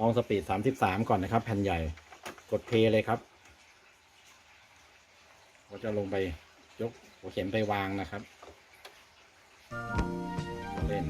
อองสปีดสามสิบสามก่อนนะครับ แผ่นใหญ่ กดเพย์เลยครับก็จะลงไปยกหัวเข็มไปวางนะครับ เล่น